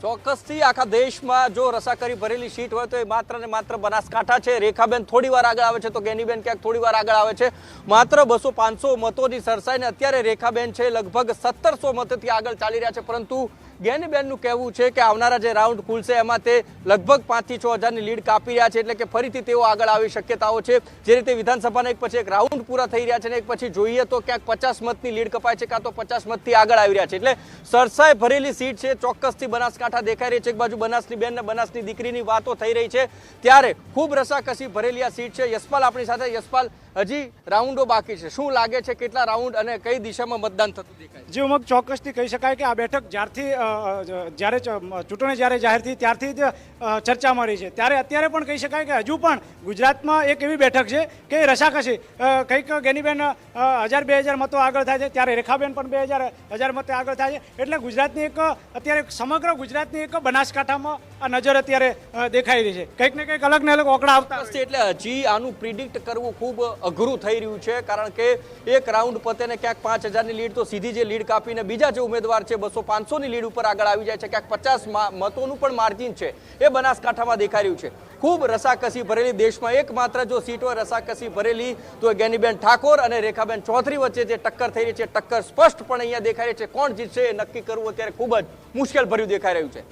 ચોક્કસથી આખા દેશમાં જો રસાકરી ભરેલી સીટ હોય તો એ માત્ર ને માત્ર બનાસકાંઠા છે. રેખાબેન થોડી વાર આગળ આવે છે તો ગેનીબેન ક્યાંક થોડી વાર આગળ આવે છે. માત્ર બસો પાંચસો મતોની સરસાઈને અત્યારે રેખાબેન છે, લગભગ સત્તરસો મતથી આગળ ચાલી રહ્યા છે. પરંતુ ગેનીબેનનું કહેવું છે કે આવનારા જે રાઉન્ડ ખુલશે, એમાં તે લગભગ પાંચથી છ હજારની લીડ કાપી રહ્યા છે, એટલે કે ફરીથી તેઓ આગળ આવી શક્યતાઓ છે. જે રીતે વિધાનસભાના એક પછી એક રાઉન્ડ પૂરા થઈ રહ્યા છે અને એક પછી જોઈએ તો ક્યાંક પચાસ મતની લીડ કપાય છે, કાં તો પચાસ મતથી આગળ આવી રહ્યા છે. એટલે સરસાઈ ભરેલી સીટ છે, ચોક્કસથી બનાસકાંઠા દેખાઈ રહી છે. એક બાજુ બનાસની બેન ને બનાસની દીકરીની વાતો થઈ રહી છે. ત્યારે ખૂબ રસાકસી ભરેલી આ સીટ છે. યશપાલ આપણી સાથે, યશપાલ, હજી રાઉન્ડો બાકી છે. શું લાગે છે, કેટલા રાઉન્ડ અને કઈ દિશામાં મતદાન થતું દેખાય જે ઉમંગ ચોક્કસથી કહી શકાય કે આ બેઠક જ્યારથી જ્યારે ચૂંટણી જ્યારે જાહેર થઈ ત્યારથી જ ચર્ચામાં રહી છે. ત્યારે અત્યારે પણ કહી શકાય કે હજુ પણ ગુજરાતમાં એક એવી બેઠક છે કે રસાકસી કંઈક ગેનીબેન હજાર બે હજાર મતો આગળ થાય છે, ત્યારે રેખાબેન પણ બે હજાર હજાર મતે આગળ થાય છે. એટલે ગુજરાતની એક, અત્યારે સમગ્ર ગુજરાતની એક બનાસકાંઠામાં આ નજર અત્યારે દેખાઈ રહી છે. કંઈક ને કંઈક અલગ ને અલગ ઓકળા આવતા હશે છે. એટલે હજી આનું પ્રિડિક્ટ કરવું ખૂબ અઘરું થઈ રહ્યું છે કારણ કે એક રાઉન્ડ પતે ને ક્યાંક પાંચ હજારની લીડ તો સીધી જે લીડ કાપીને બીજા જે ઉમેદવાર છે બસો પાંચસોની લીડ ઉપર આગળ આવી જાય છે ક્યાંક પચાસ મતોનું પણ માર્જિન છે. એ બનાસકાંઠામાં દેખાઈ રહ્યું છે. ખૂબ રસાકસી ભરેલી દેશમાં એકમાત્ર જો સીટ રસાકસી ભરેલી તો ગેનીબેન ઠાકોર અને રેખાબેન ચૌધરી વચ્ચે જે ટક્કર થઈ રહી છે ટક્કર સ્પષ્ટપણે અહીંયા દેખાઈ રહી છે. કોણ જીતશે એ નક્કી કરવું અત્યારે ખૂબ જ મુશ્કેલ ભર્યું દેખાઈ રહ્યું છે.